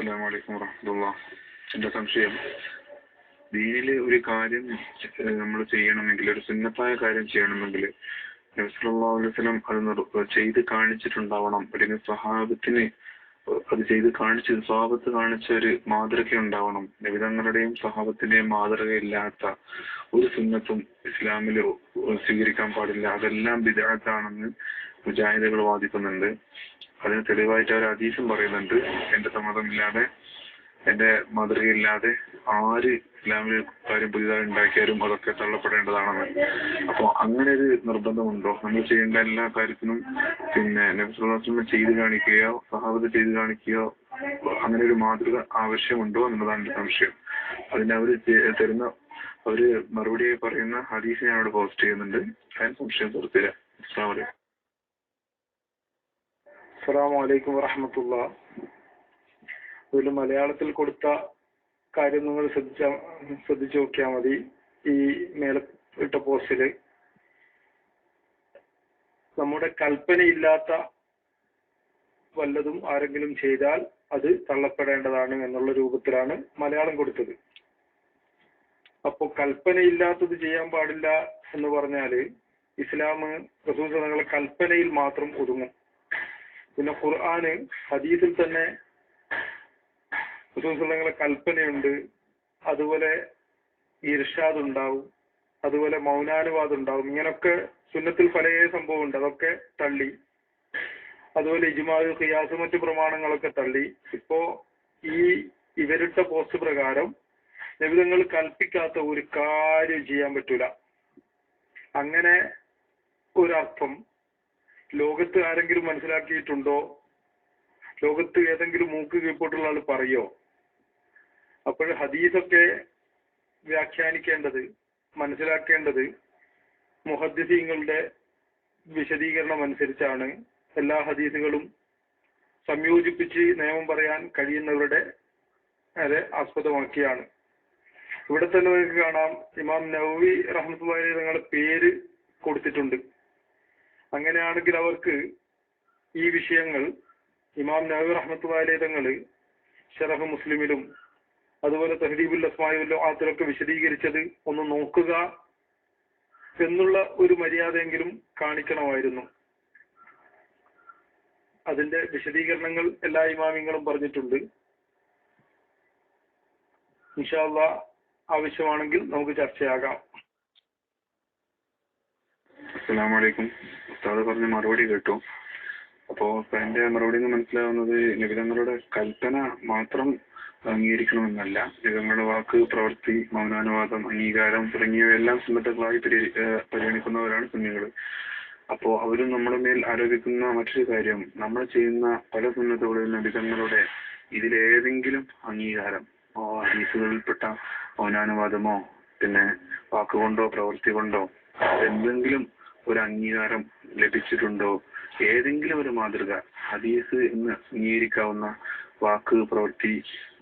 അസ്സലാമു അലൈക്കും വറഹമുല്ല എന്റെ സംശയം? ദീനിൽ ഒരു കാര്യം നമ്മൾ ചെയ്യണമെങ്കിൽ ഒരു സുന്നത്തായ കാര്യം ചെയ്യണമെങ്കിൽ നബി സല്ലല്ലാഹു അലൈഹി വസല്ലം അത് ചെയ്ത് കാണിച്ചിട്ടുണ്ടാവണം. അല്ലെങ്കിൽ സ്വഭാവത്തിന് അത് ചെയ്ത് കാണിച്ച് സ്വഭാവത്ത് കാണിച്ച ഒരു മാതൃക ഉണ്ടാവണം. നബിതങ്ങളുടെയും സ്വഭാവത്തിന്റെയും മാതൃക ഇല്ലാത്ത ഒരു സുന്നത്തും ഇസ്ലാമിൽ സ്വീകരിക്കാൻ പാടില്ല. അതെല്ലാം വിദഗ്ധാണെന്ന് മുജാഹിദുകൾ വാദിക്കുന്നുണ്ട്. അതിന് തെളിവായിട്ട് അവർ ഹദീസും പറയുന്നുണ്ട്. എന്റെ സമ്മതമില്ലാതെ എന്റെ മാതൃകയില്ലാതെ ആര് ഇസ്ലാമിൽ കാര്യം പുതിയതായി ഉണ്ടാക്കിയാലും അതൊക്കെ തള്ളപ്പെടേണ്ടതാണെന്ന്. അപ്പൊ അങ്ങനെ ഒരു നിർബന്ധമുണ്ടോ? നമ്മൾ ചെയ്യേണ്ട എല്ലാ കാര്യത്തിനും പിന്നെ നബിസ്വല്ലാസ്ലം ചെയ്ത് കാണിക്കുകയോ സഹാബത്ത് ചെയ്ത് കാണിക്കുകയോ അങ്ങനെ ഒരു മാതൃക ആവശ്യമുണ്ടോ എന്നുള്ളതാണ് എന്റെ സംശയം. അതിന് അവർ തരുന്ന അവർ മറുപടിയായി പറയുന്ന ഹദീസ് ഞാൻ അവിടെ പോസ്റ്റ് ചെയ്യുന്നുണ്ട്. അതിന് സംശയം തീർത്തില്ല. അസ്സാം വലൈക്കും അസ്സലാമു അലൈക്കും വറഹമത്തുള്ള. ഒരു മലയാളത്തിൽ കൊടുത്ത കാര്യം നിങ്ങൾ ശ്രദ്ധിച്ച ശ്രദ്ധിച്ചു നോക്കിയാൽ മതി. ഈ മേലെ ഇട്ട പോസ്റ്റിൽ. നമ്മുടെ കൽപ്പനയില്ലാത്ത വല്ലതും ആരെങ്കിലും ചെയ്താൽ അത് തള്ളപ്പെടേണ്ടതാണ് എന്നുള്ള രൂപത്തിലാണ് മലയാളം കൊടുത്തത്. അപ്പോ കൽപ്പനയില്ലാത്തത് ചെയ്യാൻ പാടില്ല എന്ന് പറഞ്ഞാൽ ഇസ്ലാം റസൂൽ തങ്ങളുടെ കൽപ്പനയിൽ മാത്രം ഒതുങ്ങും. പിന്നെ ഖുർആന് ഹദീസിൽ തന്നെ റസൂലുള്ളാഹിയുടെ കൽപ്പനയുണ്ട്. അതുപോലെ ഇർഷാദ് ഉണ്ടാവും അതുപോലെ മൗനാനുവാദം ഉണ്ടാവും ഇങ്ങനൊക്കെ സുന്നത്തിൽ പല സംഭവം ഉണ്ട് അതൊക്കെ തള്ളി. അതുപോലെ ഇജുമാ ഖിയാസ് മറ്റു പ്രമാണങ്ങളൊക്കെ തള്ളി. ഇപ്പോ ഈ ഇവരുടെ പോസ്റ്റ് പ്രകാരം നബിതങ്ങൾ കൽപ്പിക്കാത്ത ഒരു കാര്യം ചെയ്യാൻ പറ്റൂല. അങ്ങനെ ഒരർത്ഥം ലോകത്ത് ആരെങ്കിലും മനസ്സിലാക്കിയിട്ടുണ്ടോ? ലോകത്ത് ഏതെങ്കിലും മൂക്ക് കീഴ്പോട്ടുള്ള ആൾ പറയോ? അപ്പോൾ ഹദീസൊക്കെ വ്യാഖ്യാനിക്കേണ്ടത് മനസ്സിലാക്കേണ്ടത് മുഹദ്സീങ്ങളുടെ വിശദീകരണം അനുസരിച്ചാണ് എല്ലാ ഹദീസുകളും സംയോജിപ്പിച്ച് നിയമം പറയാൻ കഴിയുന്നവരുടെ അതെ ആസ്പദമാക്കിയാണ്. ഇവിടെ തന്നെ നിങ്ങൾക്ക് കാണാം. ഇമാം നവവി റഹ്മത്തുള്ളാഹി തങ്ങളുടെ പേര് കൊടുത്തിട്ടുണ്ട്. അങ്ങനെയാണെങ്കിൽ അവർക്ക് ഈ വിഷയങ്ങൾ ഇമാം നബി റഹ്മത്തുള്ളാഹി തങ്ങൾ ഷറഫ് മുസ്ലിമിലും അതുപോലെ തഹദീബുൽ അസ്മായിലും അതിലൊക്കെ വിശദീകരിച്ചത് ഒന്ന് നോക്കുക എന്നുള്ള ഒരു മര്യാദയെങ്കിലും കാണിക്കണമായിരുന്നു. അതിന്റെ വിശദീകരണങ്ങൾ എല്ലാ ഇമാമിങ്ങളും പറഞ്ഞിട്ടുണ്ട്. ഇൻഷാല്ല ആവശ്യമാണെങ്കിൽ നമുക്ക് ചർച്ചയാകാം. അസ്സാം അലൈക്കും. ഉസ്താദ് പറഞ്ഞ മറുപടി കേട്ടു. അപ്പോ ഉസ്താദിന്റെ എന്റെ മറുപടി നിന്ന് മനസ്സിലാവുന്നത് നിബിധങ്ങളുടെ കൽപ്പന മാത്രം അംഗീകരിക്കണമെന്നല്ല. നിബിധങ്ങളുടെ വാക്ക് പ്രവർത്തി, മൗനാനുവാദം അംഗീകാരം തുടങ്ങിയവയെല്ലാം സുന്നത്തുകളായി പരിഗണിക്കുന്നവരാണ് സുന്നികൾ അപ്പോ അവരും നമ്മുടെ മേൽ ആരോപിക്കുന്ന മറ്റൊരു കാര്യം നമ്മൾ ചെയ്യുന്ന പല സുന്നത്തുകളിലും നിബിധങ്ങളുടെ ഇതിലേതെങ്കിലും അംഗീകാരം ഹദീസുകളിൽപ്പെട്ട മൗനാനുവാദമോ പിന്നെ വാക്കുകൊണ്ടോ പ്രവൃത്തി കൊണ്ടോ എന്തെങ്കിലും ഒരു അംഗീകാരം ലഭിച്ചിട്ടുണ്ടോ? ഏതെങ്കിലും ഒരു മാതൃക ഹദീസ് എന്ന് അംഗീകരിക്കാവുന്ന വാക്ക് പ്രവൃത്തി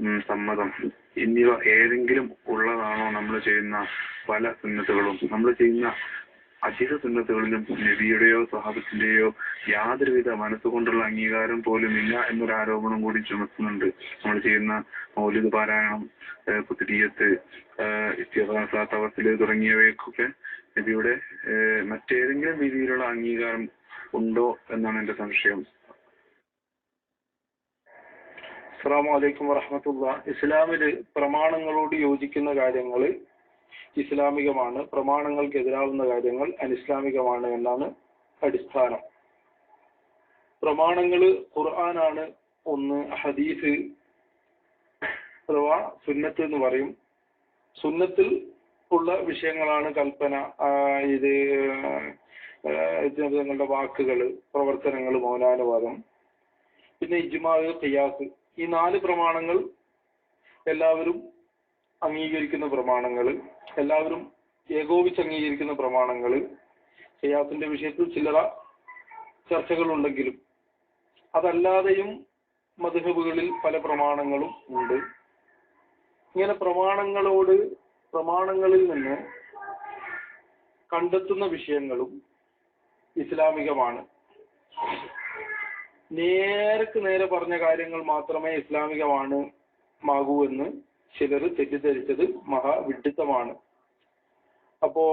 ഉം, സമ്മതം എന്നിവ ഏതെങ്കിലും ഉള്ളതാണോ നമ്മൾ ചെയ്യുന്ന പല സുന്നത്തുകളും. നമ്മൾ ചെയ്യുന്ന അധിക സുന്നത്തുകളിലും നബിയുടെയോ സഹാബത്തിന്റെയോ യാതൊരുവിധ മനസ്സുകൊണ്ടുള്ള അംഗീകാരം പോലും ഇല്ല എന്നൊരു ആരോപണം കൂടി ചുമത്തുന്നുണ്ട്. നമ്മൾ ചെയ്യുന്ന മൗലിക പാരായണം കുത്തിരിയത്ത് ഇസ്തിഹാസ തുടങ്ങിയവയൊക്കെ നബിയുടെ മറ്റേതെങ്കിലും രീതിയിലുള്ള അംഗീകാരം ഉണ്ടോ എന്നാണ് എന്റെ സംശയം. അസ്സലാമു അലൈക്കും വറഹമത്തുള്ള. ഇസ്ലാമിൽ പ്രമാണങ്ങളോട് യോജിക്കുന്ന കാര്യങ്ങൾ ഇസ്ലാമികമാണ്. പ്രമാണങ്ങൾക്ക് എതിരാവുന്ന കാര്യങ്ങൾ അനിസ്ലാമികമാണ് എന്നാണ് അടിസ്ഥാനം. പ്രമാണങ്ങൾ ഖുർആനാണ് ഒന്ന് ഹദീസ് അഥവാ സുന്നത്ത് എന്ന് പറയും. സുന്നത്തിൽ ഉള്ള വിഷയങ്ങളാണ് കൽപ്പന ഇത് നിങ്ങളുടെ വാക്കുകൾ പ്രവർത്തനങ്ങൾ മൗനാനുവാദം പിന്നെ ഇജ്മാവ് ഖിയാസ് ഈ നാല് പ്രമാണങ്ങൾ എല്ലാവരും അംഗീകരിക്കുന്ന പ്രമാണങ്ങൾ എല്ലാവരും ഏകോപിച്ച് അംഗീകരിക്കുന്ന പ്രമാണങ്ങൾ ഖിയാസിന്റെ വിഷയത്തിൽ ചില്ലറ ചർച്ചകളുണ്ടെങ്കിലും അതല്ലാതെയും മധുഹബുകളിൽ പല പ്രമാണങ്ങളും ഉണ്ട്. ഇങ്ങനെ പ്രമാണങ്ങളോട് പ്രമാണങ്ങളിൽ നിന്ന് കണ്ടെത്തുന്ന വിഷയങ്ങളും ഇസ്ലാമികമാണ്. നേർക്ക് നേരെ പറഞ്ഞ കാര്യങ്ങൾ മാത്രമേ ഇസ്ലാമികമാണ് മാകൂ എന്ന് ചിലർ തെറ്റിദ്ധരിച്ചത് മഹാവിഡിത്തമാണ് അപ്പോ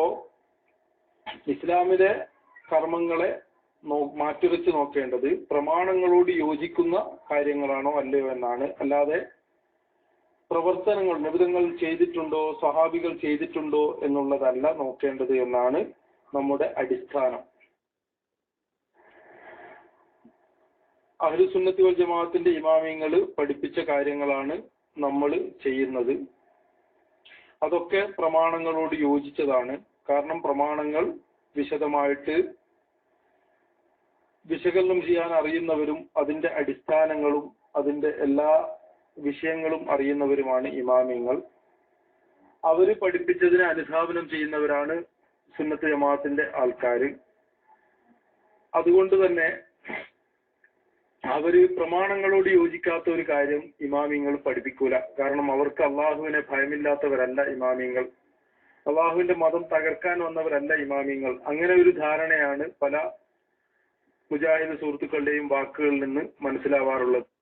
ഇസ്ലാമിലെ കർമ്മങ്ങളെ നോ മാറ്റിവെച്ച് നോക്കേണ്ടത് പ്രമാണങ്ങളോട് യോജിക്കുന്ന കാര്യങ്ങളാണോ അല്ലയോ എന്നാണ്. അല്ലാതെ പ്രവർത്തനങ്ങൾ നബിതങ്ങൾ ചെയ്തിട്ടുണ്ടോ സ്വഹാബികൾ ചെയ്തിട്ടുണ്ടോ എന്നുള്ളതല്ല നോക്കേണ്ടത് എന്നാണ് നമ്മുടെ അടിസ്ഥാനം. അഹ്ലുസുന്നത്തി വൽ ജമാഅത്തിന്റെ ഇമാമിങ്ങൾ പഠിപ്പിച്ച കാര്യങ്ങളാണ് നമ്മൾ ചെയ്യുന്നത്. അതൊക്കെ പ്രമാണങ്ങളോട് യോജിച്ചതാണ്. കാരണം പ്രമാണങ്ങൾ വിശദമായിട്ട് വിശകലനം ചെയ്യാൻ അറിയുന്നവരും അതിന്റെ അടിസ്ഥാനങ്ങളും അതിന്റെ എല്ലാ വിഷയങ്ങളും അറിയുന്നവരുമാണ് ഇമാമിങ്ങൾ. അവർ പഠിപ്പിച്ചതിനെ അനുധാപനം ചെയ്യുന്നവരാണ് സുന്നത്ത് ജമാഅത്തിന്റെ ആൾക്കാര്. അതുകൊണ്ട് തന്നെ അവർ പ്രമാണങ്ങളോട് യോജിക്കാത്ത ഒരു കാര്യം ഇമാമിങ്ങൾ പഠിപ്പിക്കൂല. കാരണം അവർക്ക് അള്ളാഹുവിനെ ഭയമില്ലാത്തവരല്ല ഇമാമിങ്ങൾ. അള്ളാഹുവിന്റെ മതം തകർക്കാൻ വന്നവരല്ല ഇമാമിങ്ങൾ. അങ്ങനെ ഒരു ധാരണയാണ് പല മുജാഹിദ് സുഹൃത്തുക്കളുടെയും വാക്കുകളിൽ നിന്ന് മനസ്സിലാവാറുള്ളത്.